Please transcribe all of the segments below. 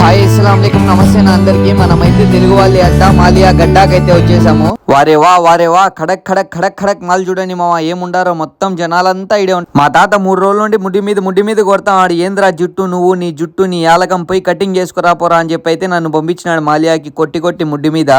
Hi ఇస్లాం నమస్తే అందరికి. మనమైతే తెలుగు వాళ్ళు అడ్డా మాలియా గడ్డాకైతే వచ్చేసాము. వారే వా వారే వా ఖడక్ ఖడక్ ఖడక్ ఖడక్. మాల్ చూడండి మామ ఏముండారో మొత్తం జనాలంతా ఇడే మా తాత మూడు రోజుల నుండి ముడి మీద ముడి మీద కొడతాం. ఆడు ఏంద్రా జుట్టు నువ్వు నీ జుట్టు నీ యాలకం పోయి కటింగ్ చేసుకురా పోరా అని చెప్పి అయితే నన్ను పంపించినాడు మాలియాకి కొట్టి కొట్టి ముడ్డి మీద.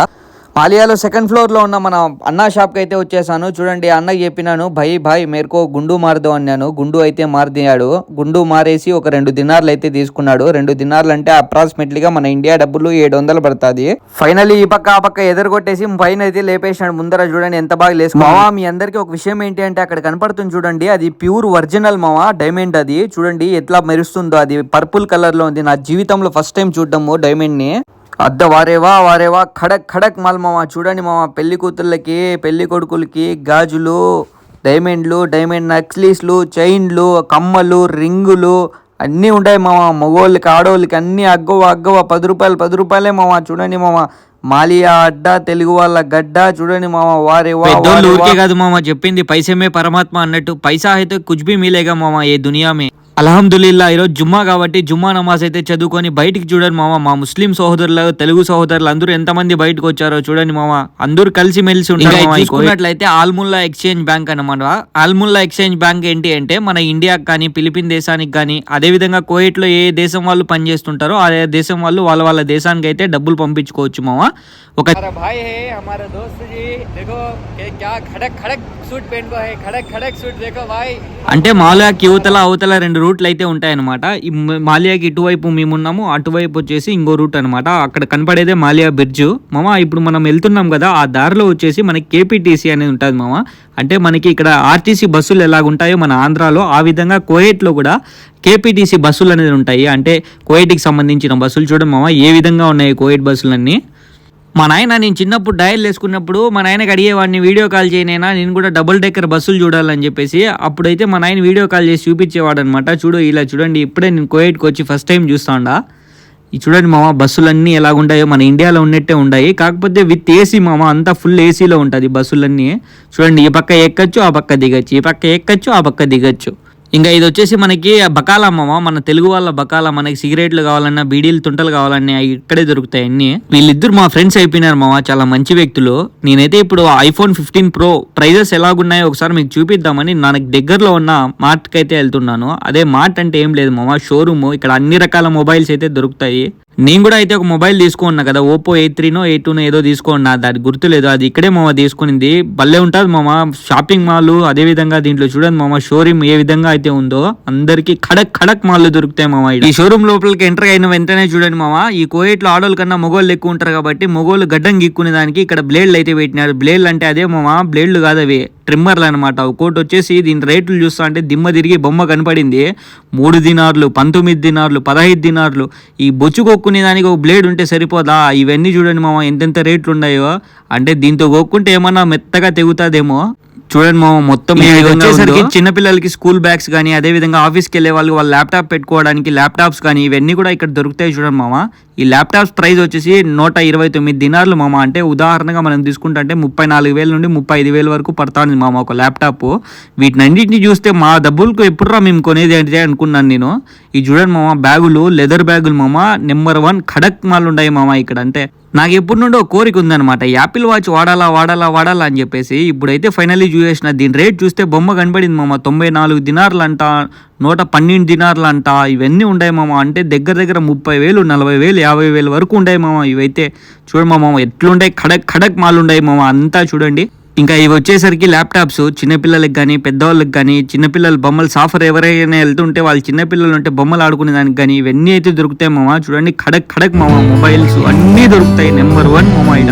ఆలియాలో సెకండ్ ఫ్లోర్లో ఉన్న మన అన్నా షాప్కి అయితే వచ్చేసాను. చూడండి అన్నకి చెప్పినాను భయ్ భాయ్ మేరకో గుండు మారదు అన్నాను. గుండు అయితే మారదియాడు గుండు మారేసి ఒక రెండు దినార్లు అయితే తీసుకున్నాడు. రెండు దినార్లు అంటే అప్రాక్సిమేట్లీగా మన ఇండియా డబ్బులు ఏడు వందలు పడుతుంది. ఫైనల్లీ ఈ పక్క ఆ పక్క ఎదురుకొట్టేసి పైన అయితే లేపేసినాడు. ముందర చూడండి ఎంత బాగా లేసు మావా మీ అందరికి ఒక విషయం ఏంటి అంటే అక్కడ కనపడుతుంది చూడండి. అది ప్యూర్ ఒరిజినల్ మావా డైమండ్ అది. చూడండి ఎట్లా మెరుస్తుందో. అది పర్పుల్ కలర్లో ఉంది. నా జీవితంలో ఫస్ట్ టైం చూడడము డైమండ్ని అద్ద వారేవా వారేవా ఖడక్ ఖడక్ మాల్ మామ చూడండి మామ పెళ్ళి కూతుర్లకి పెళ్ళి కొడుకులకి గాజులు డైమండ్లు డైమండ్ నక్లీస్లు చైన్లు కమ్మలు రింగులు అన్నీ ఉంటాయి మామ. మగోళ్ళకి ఆడవాళ్ళకి అన్నీ అగ్గవ అగ్గవ పది రూపాయలు పది రూపాయలే మామ చూడండి మామ. మాలియా అడ్డ తెలుగు వాళ్ళ గడ్డ చూడండి మామ వారే వా పెద్దోళ్ళు వారే వా. ఊరికే కాదు మామ చెప్పింది పైసమే పరమాత్మ అన్నట్టు. పైసా అయితే భీ మిలేగా మామ ఏ దునియా మే అలహమ్దుల్లా ఈరోజు జుమ్మా కాబట్టి జుమ్మా నమాజ్ అయితే చదువుకొని బయటికి చూడండి మామ. మా ముస్లిం సోదరులు తెలుగు సోదరులు అందరూ ఎంతమంది బయటకు వచ్చారో చూడండి మామ. అందరూ కలిసి మెలిసి ఉంటారు ఆల్ముల్లా ఎక్స్చేంజ్ బ్యాంక్ అనమాట ఆల్ముల్లా ఎక్స్చేంజ్ బ్యాంక్ ఏంటి అంటే మన ఇండియాకి కానీ ఫిలిపిన్ దేశానికి కానీ అదేవిధంగా కోయేట్లో ఏ దేశం వాళ్ళు పనిచేస్తుంటారో ఆ దేశం వాళ్ళు వాళ్ళ వాళ్ళ దేశానికి అయితే డబ్బులు పంపించుకోవచ్చు మామ. ఒక అంటే మాలో యువతల అవతల రెండు రూట్లు అయితే ఉంటాయన్నమాట. ఈ మాలియాకి ఇటువైపు మేమున్నాము అటువైపు వచ్చేసి ఇంకో రూట్ అనమాట అక్కడ కనపడేదే మాలియా బ్రిడ్జ్. మామ ఇప్పుడు మనం వెళ్తున్నాం కదా ఆ దారిలో వచ్చేసి మనకి కేపీటీసీ అనేది ఉంటుంది మామ. అంటే మనకి ఇక్కడ ఆర్టీసీ బస్సులు ఎలాగుంటాయో మన ఆంధ్రాలో ఆ విధంగా కోయేట్లో కూడా కేపీటీసీ బస్సులు అనేది ఉంటాయి. అంటే కోయేట్కి సంబంధించిన బస్సులు చూడండి మామ ఏ విధంగా ఉన్నాయి కోయేట్ బస్సులన్నీ. మా నాయన నేను చిన్నప్పుడు డయల్ వేసుకున్నప్పుడు మా నాయనకి అడిగేవాడిని వీడియో కాల్ చేయనైనా నేను కూడా డబుల్ డెక్కర్ బస్సులు చూడాలని చెప్పేసి అప్పుడైతే మా నాయన వీడియో కాల్ చేసి చూపించేవాడు అనమాట చూడు ఇలా చూడండి ఇప్పుడే నేను కోయేట్కి వచ్చి ఫస్ట్ టైం చూస్తాండా. ఈ చూడండి మామ బస్సులన్నీ ఎలాగుంటాయో మన ఇండియాలో ఉన్నట్టే ఉన్నాయి కాకపోతే విత్ ఏసీ మామ అంతా ఫుల్ ఏసీలో ఉంటుంది బస్సులన్నీ. చూడండి ఈ పక్క ఎక్కచ్చు ఆ పక్క దిగచ్చు ఈ పక్క ఎక్కచ్చు ఆ పక్క దిగచ్చు. ఇంకా ఇది వచ్చేసి మనకి బకాలా మన తెలుగు వాళ్ళ బకాలా మనకి సిగరెట్లు కావాలన్నా బీడీలు తుంటలు కావాలన్నా అవి ఇక్కడే దొరుకుతాయి అన్ని. వీళ్ళిద్దరు మా ఫ్రెండ్స్ అయిపోయినారు మామ చాలా మంచి వ్యక్తులు. నేనైతే ఇప్పుడు ఐఫోన్ ఫిఫ్టీన్ ప్రో ప్రైజెస్ ఎలాగున్నాయో ఒకసారి మీకు చూపిద్దామని నాకు దగ్గరలో ఉన్న మార్ట్కి అయితే వెళ్తున్నాను. అదే మార్ట్ అంటే ఏం లేదు మామ షోరూమ్. ఇక్కడ అన్ని రకాల మొబైల్స్ అయితే దొరుకుతాయి. నేను కూడా అయితే ఒక మొబైల్ తీసుకున్నా కదా ఓపో ఎయిట్ త్రీనో ఎయిట్ టూనో ఏదో తీసుకున్నా దాని గుర్తులేదు అది ఇక్కడే మామ తీసుకునింది. భలే ఉంటుంది మామ. షాపింగ్ మాల్ అదే విధంగా దీంట్లో చూడండి మామ షోరూమ్ ఏ విధంగా అయితే ఉందో అందరికీ ఖడక్ ఖడక్ మాల్ దొరుకుతాయి మామ ఈ షోరూమ్ లోపలికి ఎంటర్ అయిన వెంటనే చూడండి మామ ఈ కోయేట్లో ఆడోళ్ళ కన్నా మొగోళ్ళు ఎక్కువ ఉంటారు కాబట్టి మొగోళ్ళు గడ్డం గిక్కునే దానికి ఇక్కడ బ్లేడ్లు అయితే పెట్టినారు. బ్లేడ్లు అంటే అదే మామ బ్లేడ్లు కాదు అవి. ట్రిమ్మర్లు అనమాట ఒకటి వచ్చేసి దీని రేట్లు చూస్తా అంటే దిమ్మ తిరిగి బొమ్మ కనపడింది. మూడు దినార్లు పంతొమ్మిది దినార్లు పదహైదు దినార్లు. ఈ బొచ్చు కొక్కునే దానికి ఒక బ్లేడ్ ఉంటే సరిపోదా? ఇవన్నీ చూడండి మామ ఎంతెంత రేట్లు ఉన్నాయో. అంటే దీంతో కొక్కుంటే ఏమన్నా మెత్తగా తెగుతుందేమో. చూడండి మామ మొత్తం ఇది వచ్చేసరికి? చిన్నపిల్లలకి స్కూల్ బ్యాగ్స్ కానీ అదే విధంగా ఆఫీస్కి వెళ్ళే వాళ్ళు వాళ్ళ ల్యాప్టాప్ పెట్టుకోవడానికి ల్యాప్టాప్స్ కానీ ఇవన్నీ కూడా ఇక్కడ దొరుకుతాయి చూడండి మామ. ఈ ల్యాప్టాప్స్ ప్రైస్ వచ్చేసి నూట ఇరవై తొమ్మిది దినార్లు మామ. అంటే ఉదాహరణగా మనం తీసుకుంటే ముప్పై నాలుగు వేల నుండి ముప్పై ఐదు వేల వరకు పడుతుంది మామ ఒక ల్యాప్టాప్. వీటినన్నింటిని చూస్తే మా డబ్బులకు ఎప్పుడురా మేము కొనేది అంటే అనుకున్నాను నేను. ఈ చూడండి మామ బ్యాగులు లెదర్ బ్యాగులు మామ నెంబర్ వన్ ఖడక్ మాల్ ఉన్నాయి మామ ఇక్కడ. అంటే నాకు ఎప్పటి నుండో కోరిక ఉందన్నమాట. యాపిల్ వాచ్ వాడాలా వాడాలా వాడాలా అని చెప్పేసి ఇప్పుడైతే ఫైనల్లీ చూసేసిన. దీని రేట్ చూస్తే బొమ్మ కనబడింది మామ. తొంభై నాలుగు దినార్లు అంట నూట పన్నెండు దినార్లు అంట ఇవన్నీ ఉన్నాయి మామ. అంటే దగ్గర దగ్గర ముప్పై వేలు నలభై వేలు యాభై వేలు వరకు ఉన్నాయి మామ. ఇవైతే చూడమా మామ ఎట్లుండే ఖడక్ ఖడక్ మాలు ఉన్నాయి మామ. అంతా చూడండి. ఇంకా ఇవి వచ్చేసరికి ల్యాప్టాప్స్ చిన్నపిల్లలకి కానీ పెద్దవాళ్ళకి కానీ చిన్నపిల్లల బొమ్మలు సాఫర్ ఎవరైనా వెళ్తుంటే వాళ్ళు చిన్నపిల్లలు ఉంటే బొమ్మలు ఆడుకునే దానికి కానీ ఇవన్నీ అయితే దొరుకుతాయి మామ. చూడండి ఖడక్ ఖడక్ మామ మొబైల్స్ అన్నీ దొరుకుతాయి నెంబర్ వన్ మొబైల్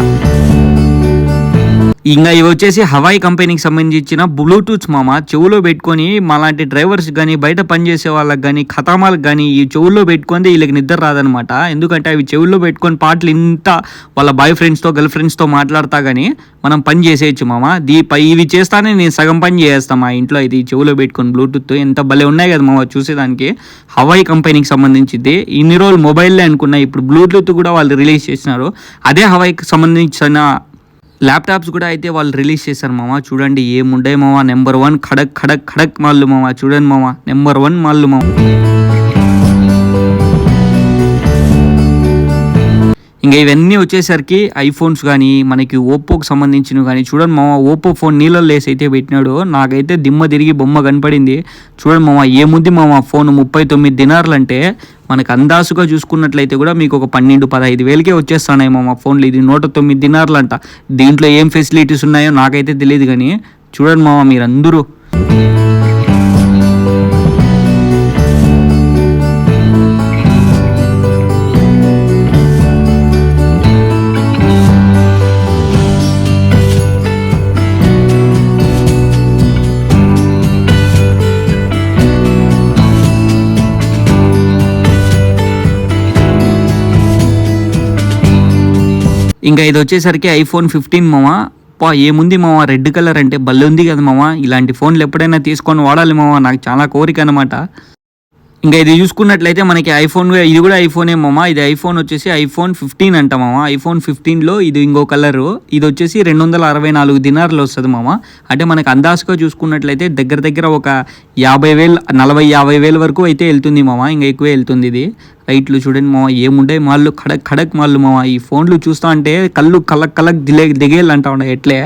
ఇంకా ఇవి వచ్చేసి హవాయి కంపెనీకి సంబంధించిన బ్లూటూత్ మామ చెవులో పెట్టుకొని మాలాంటి డ్రైవర్స్ కానీ బయట పనిచేసే వాళ్ళకి కానీ ఖతామాలకు కానీ ఈ చెవుల్లో పెట్టుకుంటే వీళ్ళకి నిద్ర రాదనమాట ఎందుకంటే అవి చెవుల్లో పెట్టుకొని పాటలు ఇంత వాళ్ళ బాయ్ ఫ్రెండ్స్తో గర్ల్ ఫ్రెండ్స్తో మాట్లాడతా కానీ మనం పని చేసేయచ్చు మామ. దీ పై ఇవి చేస్తానే నేను సగం పని చేస్తాం మా ఇంట్లో. ఇది చెవులో పెట్టుకొని బ్లూటూత్ ఎంత భలే ఉన్నాయి కదా మామ చూసేదానికి. హవాయి కంపెనీకి సంబంధించింది. ఇన్ని రోజులు మొబైల్లే అనుకున్నా ఇప్పుడు బ్లూటూత్ కూడా వాళ్ళు రిలీజ్ చేసినారు. అదే హవాయికి సంబంధించిన ల్యాప్టాప్స్ కూడా అయితే వాళ్ళు రిలీజ్ చేశారు మామ. చూడండి ఏముండే మామ. నెంబర్ వన్ ఖడక్ ఖడక్ ఖడక్ మాల్లు మామ. చూడండి మామ. నెంబర్ వన్ మాల్లు మామ. ఇంకా ఇవన్నీ వచ్చేసరికి ఐఫోన్స్ కానీ మనకి ఓప్పోకి సంబంధించినవి కానీ చూడండి మామ ఓప్పో ఫోన్ నీళ్ళలో వేసి అయితే పెట్టినాడు. నాకైతే దిమ్మ తిరిగి బొమ్మ కనపడింది. చూడండి మామ ఏముంది మామ ఫోన్ ముప్పై తొమ్మిది దినార్లంటే మనకు అందాసుగా చూసుకున్నట్లయితే కూడా మీకు ఒక పన్నెండు పదహైదు వేలకే వచ్చేస్తున్నాయి మామ ఫోన్లు. ఇది నూట తొమ్మిది దినార్లంట. అంట దీంట్లో ఏం ఫెసిలిటీస్ ఉన్నాయో నాకైతే తెలియదు కానీ చూడండి మామ మీరందరూ. ఇంకా ఇది వచ్చేసరికి ఐఫోన్ ఫిఫ్టీన్ మామ. పా ఏముంది మావా రెడ్ కలర్ అంటే భలే ఉంది కదా మావా ఇలాంటి ఫోన్లు ఎప్పుడైనా తీసుకొని వాడాలి మావా నాకు చాలా కోరిక అనమాట ఇంకా ఇది చూసుకున్నట్లయితే మనకి ఐఫోన్ ఇది కూడా ఐఫోనే మామ. ఇది ఐఫోన్ వచ్చేసి ఐఫోన్ ఫిఫ్టీన్ అంట మామ. ఐఫోన్ ఫిఫ్టీన్లో ఇది ఇంకో కలరు. ఇది వచ్చేసి రెండు వందల అరవై నాలుగు దినార్లు వస్తుంది మామ. అంటే మనకు అందాజుగా చూసుకున్నట్లయితే దగ్గర దగ్గర ఒక యాభై వేలు నలభై యాభై వేల వరకు అయితే వెళ్తుంది మామ. ఇంకా ఎక్కువే వెళ్తుంది ఇది. రైట్లు చూడండి మామ ఏముండే మాళ్ళు ఖడక్ ఖడక్ మాళ్ళు మామ. ఈ ఫోన్లు చూస్తా అంటే కళ్ళు కలక్ కలక్ దిలే దిగేళ్ళు అంటా ఉన్నాయి ఎట్లే.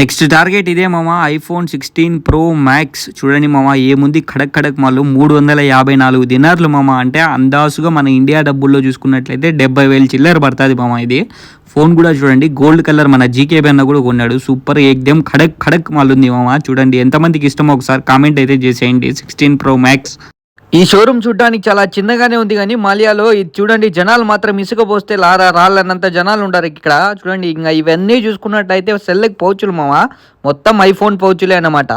నెక్స్ట్ టార్గెట్ ఇదే మామ ఐఫోన్ సిక్స్టీన్ ప్రో మ్యాక్స్ చూడండి మామ ఏముంది ఖడక్ ఖడక్ మాలు మూడు వందల యాభై నాలుగు దినార్లు మామ. అంటే అందాసుగా మన ఇండియా డబ్బుల్లో చూసుకున్నట్లయితే డెబ్బై వేలు చిల్లర పడుతుంది మామ ఇది. ఫోన్ కూడా చూడండి గోల్డ్ కలర్ మన జీకే అన్న కూడా కొన్నాడు. సూపర్ ఏకదం ఖడక్ ఖడక్ మాలు ఉంది మామ. చూడండి ఎంతమందికి ఇష్టమో ఒకసారి కామెంట్ అయితే చేసేయండి. సిక్స్టీన్ ప్రో మ్యాక్స్ ఈ షోరూమ్ చూడడానికి చాలా చిన్నగానే ఉంది కానీ మాలియాలో ఇది చూడండి జనాలు మాత్రం ఇసుక పోస్తే లారా రాళ్ళన్నంత జనాలు ఉంటారు ఇక్కడ. చూడండి ఇంకా ఇవన్నీ చూసుకున్నట్టయితే సెల్కి పౌచులు మామ మొత్తం ఐఫోన్ పౌచులే అన్నమాట.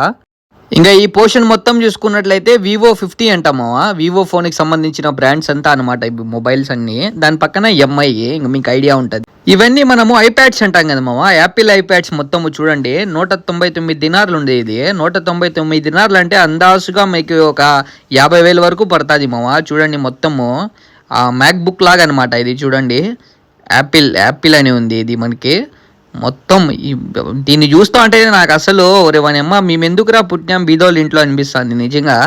ఇంకా ఈ పోర్షన్ మొత్తం చూసుకున్నట్లయితే వివో ఫిఫ్టీ అంటామా? వివో ఫోన్కి సంబంధించిన బ్రాండ్స్ అంతా అనమాట మొబైల్స్ అన్ని. దాని పక్కన ఎంఐ ఇంకా మీకు ఐడియా ఉంటుంది. ఇవన్నీ మనము ఐప్యాడ్స్ అంటాం కదా మామ. యాపిల్ ఐప్యాడ్స్ మొత్తం చూడండి. నూట తొంభై తొమ్మిది దినార్లు ఉండే ఇది. నూట తొంభై తొమ్మిది దినార్లు అంటే అందాసుగా మీకు ఒక యాభై వేల వరకు పడుతుంది మామ. చూడండి మొత్తము. మ్యాక్ బుక్ లాగా అనమాట ఇది చూడండి. యాపిల్ యాపిల్ అని ఉంది ఇది మనకి. మొత్తం ఈ దీన్ని చూస్తూ అంటే నాకు అసలు రేవనమ్మ మేమెందుకురా పుట్టినాం బీదోళ్ళ ఇంట్లో అనిపిస్తుంది. నిజంగా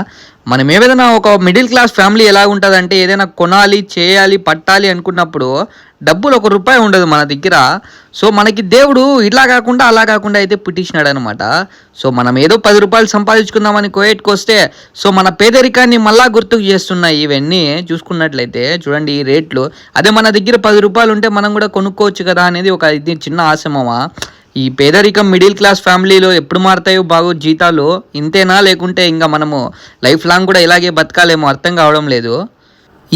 మనం ఏదైనా ఒక మిడిల్ క్లాస్ ఫ్యామిలీ ఎలా ఉంటుందంటే ఏదైనా కొనాలి చేయాలి పట్టాలి అనుకున్నప్పుడు డబ్బులు ఒక రూపాయి ఉండదు మన దగ్గర. సో మనకి దేవుడు ఇట్లా కాకుండా అలా కాకుండా అయితే పుట్టించినాడు అనమాట సో మనం ఏదో పది రూపాయలు సంపాదించుకుందామని కోయేట్కి వస్తే సో మన పేదరికాన్ని మళ్ళా గుర్తుకు చేస్తున్నాయి ఇవన్నీ చూసుకున్నట్లయితే. చూడండి ఈ రేట్లు. అదే మన దగ్గర పది రూపాయలు ఉంటే మనం కూడా కొనుక్కోవచ్చు కదా అనేది ఒక ఇది చిన్న ఆశమమా ఈ పేదరికం మిడిల్ క్లాస్ ఫ్యామిలీలో ఎప్పుడు మారుతాయో బాగు జీతాలు ఇంతేనా లేకుంటే ఇంకా మనము లైఫ్ లాంగ్ కూడా ఇలాగే బతకాలేమో అర్థం కావడం లేదు.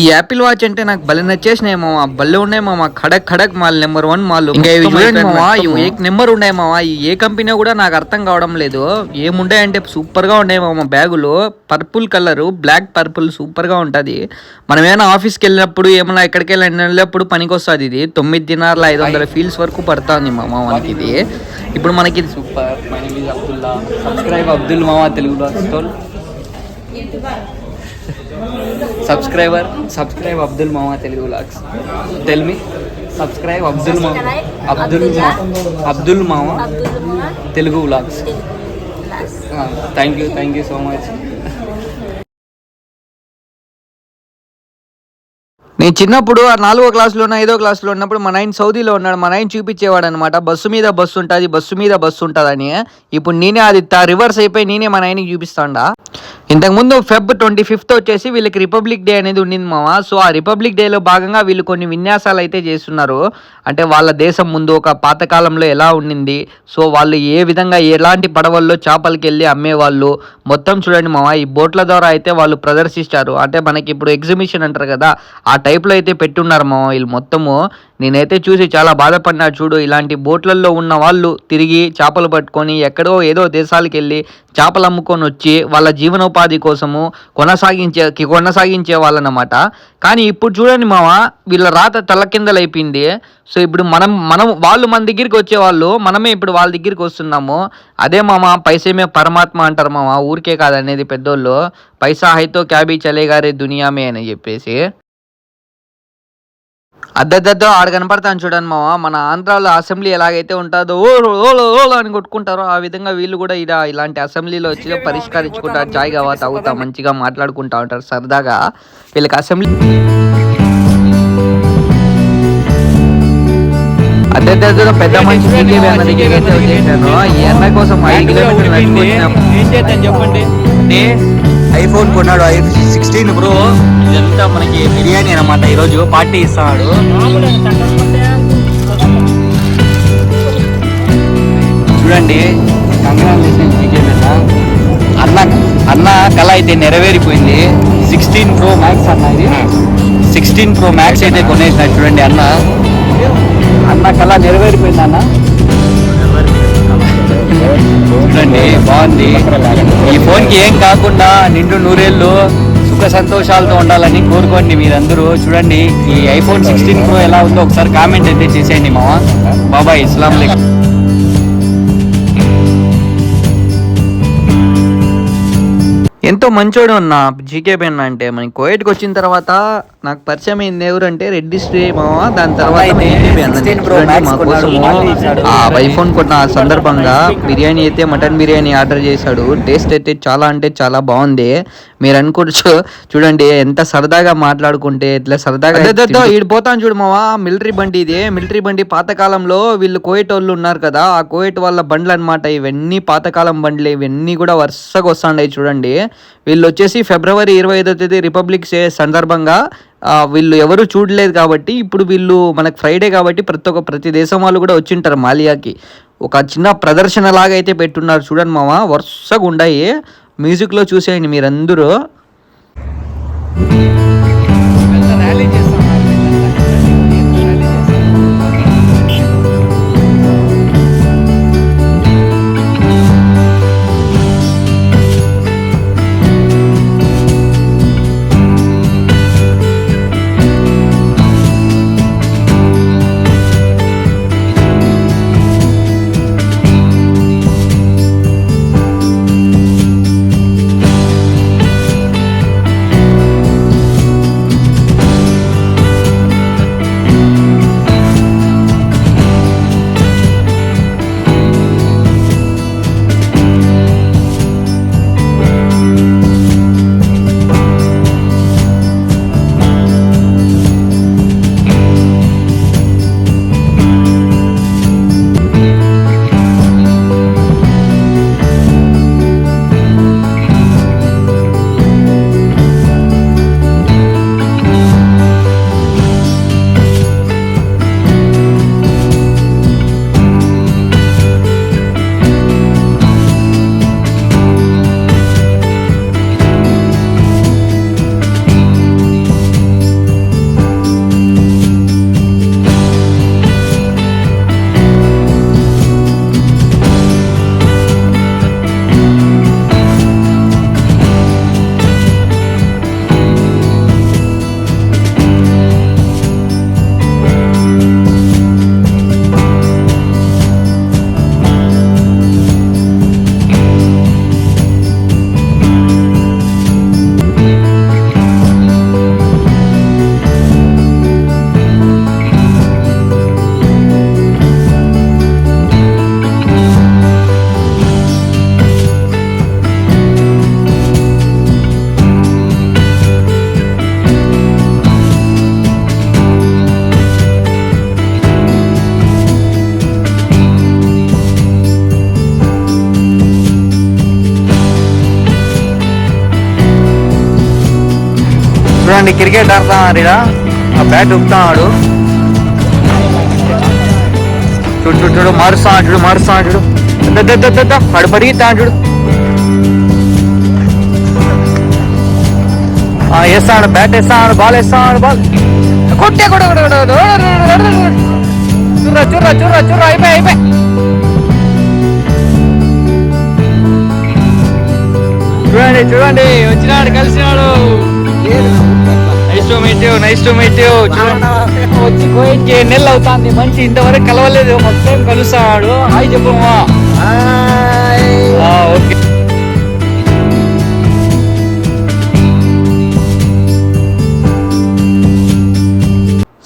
ఈ యాపిల్ వాచ్ అంటే నాకు భలే నచ్చేసినాయి మామ భలే ఉన్నాయి మామ ఖడక్ ఖడక్ మాల్ నెంబర్ వన్ మాల్. ఇంకా ఇవి చూడండి మామ ఇవి ఏ నెంబర్ ఉన్నాయి మామ ఈ ఏ కంపెనీ కూడా నాకు అర్థం కావడం లేదు. ఏముంటాయి అంటే సూపర్గా ఉన్నాయి మామ బ్యాగులు. పర్పుల్ కలర్ బ్లాక్ పర్పుల్ సూపర్గా ఉంటది. మనం ఏమైనా ఆఫీస్కి వెళ్ళినప్పుడు ఏమైనా ఎక్కడికి వెళ్ళి వెళ్ళినప్పుడు పనికి వస్తుంది ఇది. తొమ్మిది దినార్ల ఐదు వందల ఫీల్స్ వరకు పడుతుంది మామ మనకి ఇది ఇప్పుడు మనకి ఇది super. My name is Abdullah. Subscribe Abdul మామా తెలుగు సబ్స్క్రైబర్ సబ్స్క్రైబ్ అబ్దుల్ మామా Telugu blogs tell me subscribe Abdul మామా అబ్దుల్ మా- అబ్దుల్ మామా Telugu blogs thank you thank you so much నేను చిన్నప్పుడు ఆ నాలుగో క్లాస్లోనో ఐదో క్లాస్లో ఉన్నప్పుడు మా నాయన సౌదీలో ఉన్నాడు. మా నాయన చూపించేవాడు అనమాట బస్సు మీద బస్సు ఉంటుంది బస్సు మీద బస్సు ఉంటుందని. ఇప్పుడు నేనే అది త- రివర్స్ అయిపోయి నేనే మా నాయనకి చూపిస్తాండా. ఇంతకుముందు ఫెబ్ ట్వంటీ ఫిఫ్త్ వచ్చేసి వీళ్ళకి రిపబ్లిక్ డే అనేది ఉండింది మామ. సో ఆ రిపబ్లిక్ డేలో భాగంగా వీళ్ళు కొన్ని విన్యాసాలు అయితే చేస్తున్నారు. అంటే వాళ్ళ దేశం ముందు ఒక పాతకాలంలో ఎలా ఉండింది. సో వాళ్ళు ఏ విధంగా ఎలాంటి పడవల్లో చేపలకి వెళ్ళి అమ్మేవాళ్ళు. మొత్తం చూడండి మామ ఈ బోట్ల ద్వారా అయితే వాళ్ళు ప్రదర్శిస్తారు. అంటే మనకి ఇప్పుడు ఎగ్జిబిషన్ అంటారు కదా ఆ టైప్లో అయితే పెట్టున్నారు మా వీళ్ళు మొత్తము. నేనైతే చూసి చాలా బాధపడినా చూడు ఇలాంటి బోట్లలో ఉన్న వాళ్ళు తిరిగి చేపలు పట్టుకొని ఎక్కడో ఏదో దేశాలకు వెళ్ళి చేపలు అమ్ముకొని వచ్చి వాళ్ళ జీవనోపాధి కోసము కొనసాగించే కొనసాగించే వాళ్ళనమాట. కానీ ఇప్పుడు చూడండి మామ వీళ్ళ రాత తల కిందలైపోయింది సో ఇప్పుడు మనం మనం వాళ్ళు మన దగ్గరికి వచ్చేవాళ్ళు మనమే ఇప్పుడు వాళ్ళ దగ్గరికి వస్తున్నాము. అదే మామ పైసేమే పరమాత్మ అంటారు మామ ఊరికే కాదనేది పెద్దోళ్ళు. పైసా హైతో క్యాబీ చలేగారే దునియామే అని చెప్పేసి. అద్దద్దద్దో ఆడ కనపడతాను చూడండి మామ మన ఆంధ్రాలో అసెంబ్లీ ఎలాగైతే ఉంటుందో ఓలో ఓలో అని కొట్టుకుంటారో ఆ విధంగా వీళ్ళు కూడా ఇలా ఇలాంటి అసెంబ్లీలో వచ్చి పరిష్కరించుకుంటారు చాయ్ తాగుతా మంచిగా మాట్లాడుకుంటా ఉంటారు సరదాగా. వీళ్ళకి అసెంబ్లీ అద్దద్దద్దో పెద్ద మనిషి అన్న దగ్గరికి అయితే వచ్చేసాను ఈ అన్న కోసం ఐదు కిలోమీటర్లు నడుచుకొచ్చినాము ఏం చేద్దాం చెప్పండి? ఐఫోన్ కొన్నాడు ఐ సిక్స్టీన్ బ్రో. ఇదంతా మనకి బిర్యానీ అనమాట ఈరోజు పార్టీ ఇస్తాడు చూడండి కంగ్రాచులేషన్ అన్న అన్న కళ అయితే నెరవేరిపోయింది. సిక్స్టీన్ ప్రో మ్యాక్స్ అన్న ఇది. సిక్స్టీన్ ప్రో మ్యాక్స్ అయితే కొనేసిన చూడండి అన్న. నా కళ నెరవేరిపోయిందన్న చూడండి బాగుంది. ఈ ఫోన్కి ఏం కాకుండా నిండు నూరేళ్ళు సుఖ సంతోషాలతో ఉండాలని కోరుకోండి మీరందరూ. చూడండి ఈ ఐఫోన్ సిక్స్టీన్ ప్రో ఎలా ఉందో ఒకసారి కామెంట్ అయితే చేసేయండి మామ బాబాయ్ ఇస్లాం లేక్ ఎంతో మంచోడు ఉన్న జీకే పెన్ అంటే. మనకి కోయట్కి వచ్చిన తర్వాత నాకు పరిచయం అయింది ఎవరంటే రెడ్డి శ్రీ మామ దాని తర్వాత అయితే జీకే పెన్ 16 Pro Max మా కొన్నాడు, కోసము మళ్ళీ ఇచ్చాడు. ఆ ఐఫోన్ కొన్న సందర్భంగా బిర్యానీ అయితే మటన్ బిర్యానీ ఆర్డర్ చేశాడు. టేస్ట్ అయితే చాలా అంటే చాలా బాగుంది. మీరు అనుకోవచ్చు చూడండి ఎంత సరదాగా మాట్లాడుకుంటే ఎట్లా సరదాగా పోతాను చూడు మావా మిలిటరీ బండి ఇది. మిలిటరీ బండి పాతకాలంలో వీళ్ళు కోయట్ వాళ్ళు ఉన్నారు కదా ఆ కోయట్ వాళ్ళ బండ్లు అన్నమాట. ఇవన్నీ పాతకాలం బండ్లు ఇవన్నీ కూడా వరుసగా వస్తాయి చూడండి. వీళ్ళు వచ్చేసి ఫిబ్రవరి ఇరవై ఐదో తేదీ రిపబ్లిక్ డే సందర్భంగా వీళ్ళు ఎవరు చూడలేదు కాబట్టి ఇప్పుడు వీళ్ళు మనకు ఫ్రైడే కాబట్టి ప్రతి ఒక్క ప్రతి దేశం వాళ్ళు కూడా వచ్చింటారు మాలియాకి. ఒక చిన్న ప్రదర్శన లాగా అయితే పెట్టున్నారు. చూడండి మామ వరుసగా ఉన్నాయి మ్యూజిక్లో చూసేయండి మీరందరూ. చూడండి క్రికెట్ ఆడుతున్నాడు ఆ బ్యాట్ ఉప్పుతున్నాడు చూడు చూడు చూడు మారుస్తాడు చూడు మారుస్తాడు చూడు. ద, ద, వాడు పరిగెత్తాడు చూడు. వేస్తాడు బ్యాట్ వేస్తాడు బాల్ వేస్తాడు బాల్ కొట్టే కొడ కొడ కొడ కొడ కొడ చుర్రా చుర్రా చుర్రా చుర్రా అయిపోయి అయిపోయి. చూడండి చూడండి వచ్చినాడు కలిసినాడు. Nice to meet you nice to meet you వచ్చి అవుతాంది. మంచి ఇంతవరకు కలవలేదు మొత్తం కలుస్తాడు. హాయ్ చెప్పు మావా. ఆ, ఓకే.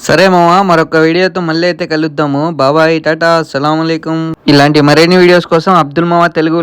సరే మామ మరొక వీడియోతో మళ్ళీ అయితే కలుద్దాము. బాబాయ్ టాటా అస్సలం ఇలాంటి మరిన్ని వీడియోస్ కోసం అబ్దుల్ మామ తెలుగు